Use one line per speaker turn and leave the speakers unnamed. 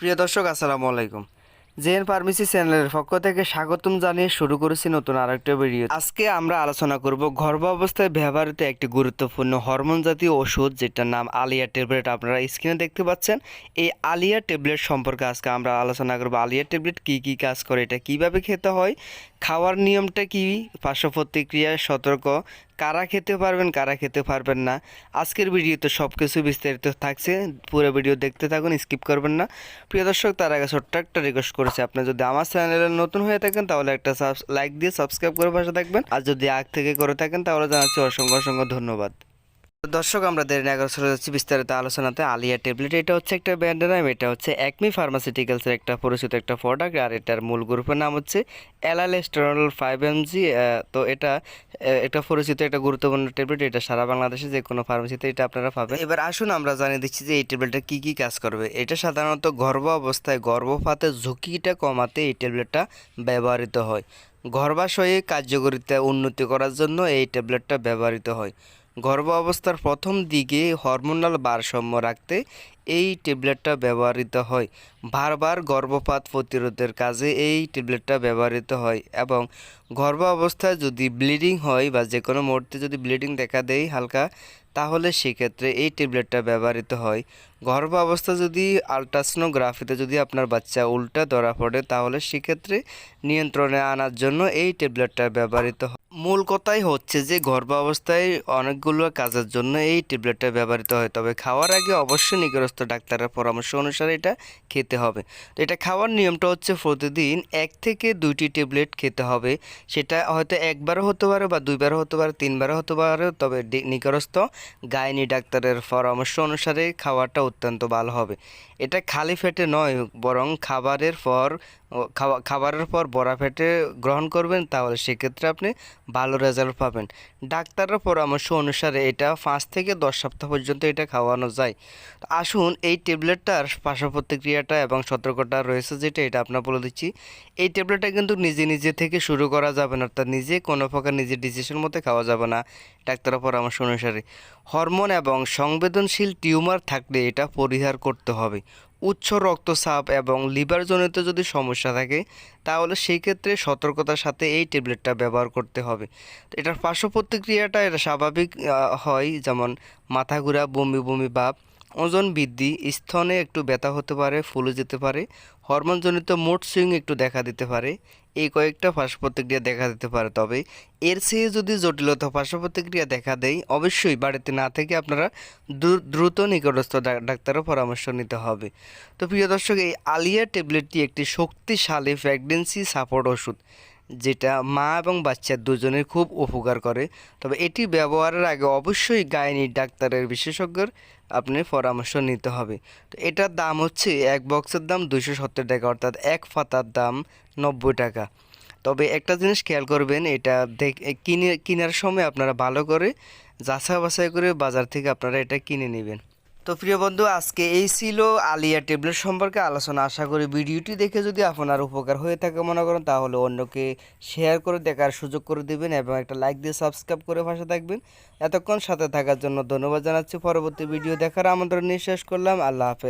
প্রিয় দর্শক, আসসালামু আলাইকুম। জেন ফার্মেসি চ্যানেলের পক্ষ থেকে স্বাগতম জানিয়ে শুরু করেছি নতুন আরেকটা ভিডিও। আজকে আমরা আলোচনা করব গর্ভ অবস্থায় ব্যবহৃত একটি গুরুত্বপূর্ণ হরমোন জাতীয় ওষুধ, যেটার নাম আলিয়া ট্যাবলেট। আপনারা স্ক্রিনে দেখতে পাচ্ছেন, এই আলিয়া ট্যাবলেট সম্পর্কে আজকে আমরা আলোচনা করব। আলিয়া ট্যাবলেট কি কি কাজ করে, এটা কীভাবে খেতে হয় খাওয়ার নিয়মটা কি? পার্শ্ব প্রতিক্রিয়ায় সতর্ক। কারা খেতে পারবেন, কারা খেতে পারবেন না। আজকের ভিডিওতে সব কিছু বিস্তারিত থাকছে। পুরো ভিডিও দেখতে থাকুন, স্কিপ করবেন না। প্রিয় দর্শক, তার আগে ছোট্ট একটা রিকোয়েস্ট করেছে। আপনি যদি আমার চ্যানেলে নতুন হয়ে থাকেন, তাহলে একটা লাইক দিয়ে সাবস্ক্রাইব করে পাশে থাকবেন। আর যদি আগ থেকে করে থাকেন, তাহলে জানাচ্ছি অসংখ্য অসংখ্য ধন্যবাদ। দর্শক, আমরা না করে চলে যাচ্ছি বিস্তারিত আলোচনাতে। আলিয়া ট্যাবলেট, এটা হচ্ছে একটা ব্র্যান্ডের নাম, এটা হচ্ছে একমি ফার্মাসিউটিক্যালসের একটা পরিচিত একটা প্রোডাক্ট আর এটার মূল গ্রুপের নাম হচ্ছে অ্যালালেস্টেরল ফাইভ এমজি তো এটা একটা পরিচিত, একটা গুরুত্বপূর্ণ ট্যাবলেট। এটা সারা বাংলাদেশে যে কোনো ফার্মেসিতে এটা আপনারা পাবেন। এবার আসুন, আমরা জানিয়ে দিচ্ছি যে এই ট্যাবলেটটা কী কী কাজ করবে। এটা সাধারণত গর্ভ অবস্থায় গর্ভপাতের ঝুঁকিটা কমাতে এই ট্যাবলেটটা ব্যবহৃত হয়। গর্ভাশয়ে কার্যকরিতা উন্নতি করার জন্য এই ট্যাবলেটটা ব্যবহৃত হয়। গর্ভ অবস্থার প্রথম দিকে হরমোনাল ভারসাম্য রাখতে এই ট্যাবলেটটা ব্যবহৃত হয়। বারবার গর্ভপাত প্রতিরোধের কাজে এই ট্যাবলেটটা ব্যবহৃত হয় এবং গর্ভ অবস্থায় যদি ব্লিডিং হয় বা যে কোনো মুহূর্তে যদি ব্লিডিং দেখা দেয় হালকা, তাহলে সেক্ষেত্রে এই ট্যাবলেটটা ব্যবহৃত হয়। গর্ভ অবস্থা যদি আলট্রাসনোগ্রাফিতে যদি আপনার বাচ্চা উল্টা ধরা পড়ে, তাহলে সেক্ষেত্রে নিয়ন্ত্রণে আনার জন্য এই ট্যাবলেটটা ব্যবহৃত হয়। মূল কথাই হচ্ছে যে গর্ভ অবস্থায় অনেকগুলো কাজের জন্য এই ট্যাবলেটটা ব্যবহৃত হয়। তবে খাওয়ার আগে অবশ্যই নিকটস্থ ডাক্তারের পরামর্শ অনুসারে এটা খেতে হবে। তো এটা খাওয়ার নিয়মটা হচ্ছে প্রতিদিন এক থেকে দুইটি ট্যাবলেট খেতে হবে। সেটা হয়তো একবারও হতে পারে বা দুইবারও হতে পারে, তিনবারও হতে পারে, তবে নিকটস্থ গাইনি ডাক্তারের পরামর্শ অনুসারে খাওয়াটা অত্যন্ত ভালো হবে। এটা খালি পেটে নয়, বরং খাবারের পর, খাওয়া, খাবারের পর বড়া পেটে গ্রহণ করবেন, তাহলে সেক্ষেত্রে আপনি ভালো রেজাল্ট পাবেন। ডাক্তারের পরামর্শ অনুসারে এটা পাঁচ থেকে দশ সপ্তাহ পর্যন্ত এটা খাওয়ানো যায়। আসুন এই ট্যাবলেটটার পার্শ্ব প্রতিক্রিয়াটা এবং সতর্কতা রয়েছে যেটা এটা আপনার বলে দিচ্ছি। এই ট্যাবলেটটা কিন্তু নিজে নিজে থেকে শুরু করা যাবে না, অর্থাৎ নিজে কোনো প্রকার নিজের ডিসিশন মতো খাওয়া যাবে না ডাক্তারের পরামর্শ অনুসারে। হরমোন এবং সংবেদনশীল টিউমার থাকলে এটা পরিহার করতে হবে। উচ্চ রক্তচাপ এবং লিভারজনিত যদি সমস্যা থাকে, তাহলে সেই ক্ষেত্রে সতর্কতার সাথে এই ট্যাবলেটটা ব্যবহার করতে হবে। এটার পার্শ্ব প্রতিক্রিয়াটা এটা স্বাভাবিক হয়, যেমন মাথা ঘোরা, বমি বমি ভাব ওজন বৃদ্ধি, স্তনে একটু ব্যথা হতে পারে, ফুলে যেতে পারে, হরমোনজনিত মুড সুইং একটু দেখা দিতে পারে, এই কয়েকটা পার্শ্ব প্রতিক্রিয়া দেখা দিতে পারে। তবে এর চেয়ে যদি জটিলতা পার্শ্ব প্রতিক্রিয়া দেখা দেয়, অবশ্যই বাড়িতে না থেকে আপনারা দ্রু- দ্রুত নিকটস্থ ডাক্তারের পরামর্শ নিতে হবে। তো প্রিয় দর্শক, এই আলিয়া ট্যাবলেটটি একটি শক্তিশালী প্রেগনেন্সি সাপোর্ট ওষুধ। যেটা মা এবং বাচ্চা দুজনের খুব উপকার করে। তবে এটি ব্যবহারের আগে অবশ্যই গাইনি ডাক্তারের বিশেষজ্ঞর আপনি পরামর্শ নিতে হবে। তো এটার দাম হচ্ছে এক বক্সের দাম দুশো সত্তর টাকা, অর্থাৎ এক পাতার দাম নব্বই টাকা। তবে একটা জিনিস খেয়াল করবেন, এটা কিনে, কেনার সময় আপনারা ভালো করে যাচাই বাছাই করে বাজার থেকে আপনারা এটা কিনে নেবেন। তো প্রিয় বন্ধু, আজকে এই ছিল আলিয়া ট্যাবলেট সম্পর্কে আলোচনা। আশা করি ভিডিওটি দেখে যদি আপনার উপকার হয়ে থাকে, মনে করেন, তাহলে অন্যকে শেয়ার করে দেখার সুযোগ করে দেবেন এবং একটা লাইক দিয়ে সাবস্ক্রাইব করে ভাষা থাকবেন। এতক্ষণ সাথে থাকার জন্য ধন্যবাদ জানাচ্ছি। পরবর্তী ভিডিও দেখার আমন্ত্রণ নিয়ে শেষ করলাম। আল্লাহ হাফেজ।